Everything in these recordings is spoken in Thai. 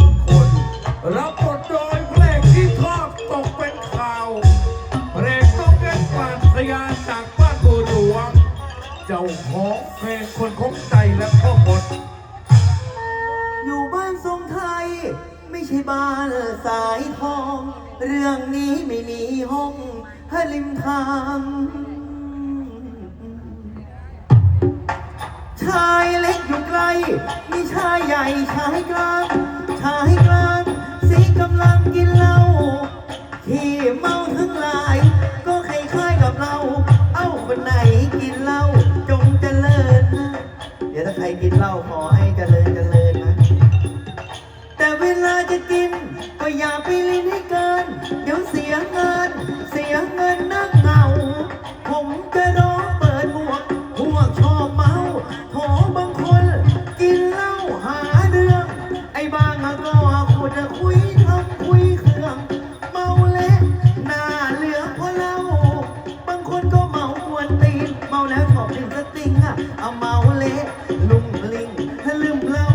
นึ่งคน รับบทโดยเพลงที่ชอบตกเป็นข่าวเพลงต้องเล่นปราศยานจากบ้านบัวหลวง เจ้าของเพลงคนคงใจและพ่อบทอยู่บ้านทรงไทย ไม่ใช่บ้านสายทอง เรื่องนี้ไม่มีห้องให้ริมทางชายเล็กอ มีชายใหญ่ชายกลางชายกลางสีกำลังกินเหล้าที่เมาทั้งหลาย ก็คล้ายๆกับเรา เอ้าคนไหนกินเหล้าจงเจริญนะเดี๋ยวถ้าใครกินเหล้าขอให้เจริญเจริญนะ แต่เวลาจะกินก็อย่าไปลิ้นให้ อบเล่นสติงอะเอาเมาเละลุ่มลิงลืมเล่า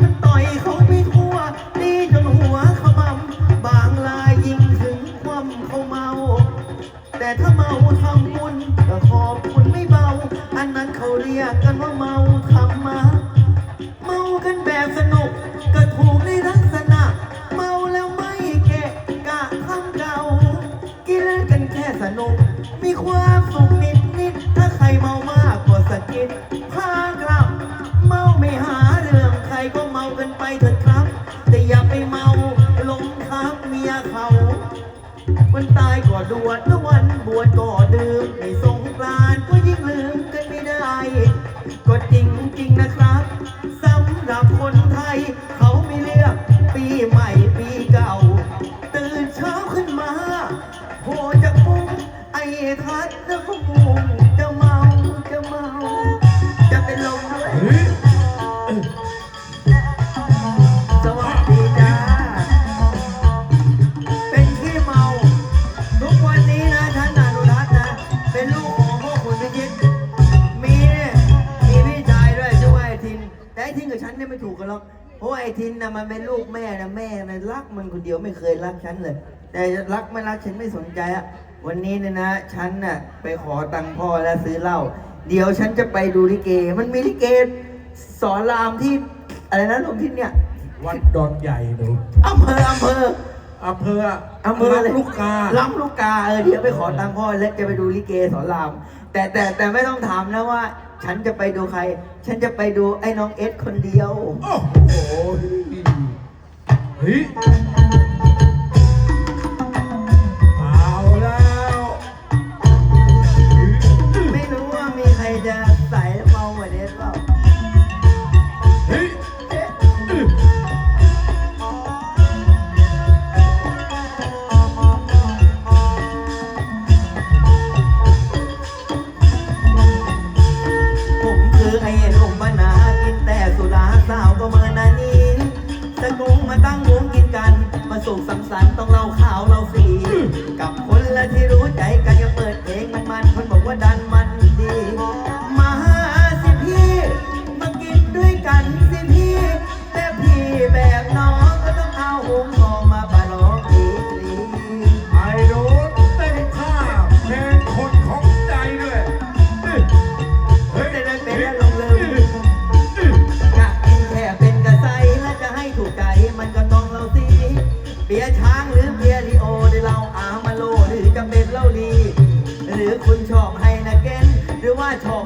มันต่อยเขาไม่ทั่วตีจนหัวขมำบางลายยิงถึงความเขาเมา แต่ถ้าเมาทำบุญก็ขอบคุณไม่เบา อันนั้นเขาเรียกกันว่าเมา กกว่าสะกิดพากลับ เมาไม่หาเรื่องใครก็เมากันไปเถิดครับ แต่อย่าไปเมาหลงทับเมียเขาวันตายก็ดวดแล้ววันบวชก็ดื่มในสงกรานต์ก็ยิ่งลืมกันไม่ได้ ก็จริงจริงนะครับสำหรับคนไทย เขาไม่เลือกปีใหม่ปีเก่า ตื่นเช้าขึ้นมาโผล่จากมุ้งไอ้ทัดแล้วก็มุง ไม่ถูกกันหรอกเพราะว่าไอ้ทินนะมันเป็นลูกแม่นะแม่นะรักมันคนเดียวไม่เคยรักฉันเลย แต่รักไม่รักฉันไม่สนใจอะวันนี้เนี่ยนะฉันน่ะไปขอตังค์พ่อแล้วซื้อเหล้าเดี๋ยวฉันจะไปดูลิเก มันมีลิเกสอนรามที่อะไรนะลงที่เนี่ยวัดดอนใหญ่หนูอำเภออำเภออำเภออำเภออะไรลำลูกกาลำลูกกาเออเดี๋ยวไปขอตังค์พ่อแล้วจะไปดูลิเกสอนราม แต่แต่แต่ไม่ต้องถามนะว่า ฉันจะไปดูใคร ฉันจะไปดูไอ้น้องเอสคนเดียว โอ้โหเฮ้ย สาวก็เมินนานี้ตะกุงมาตั้งวงกินกัน มาสุขสังสรรค์ต้องเล่าข่าว มา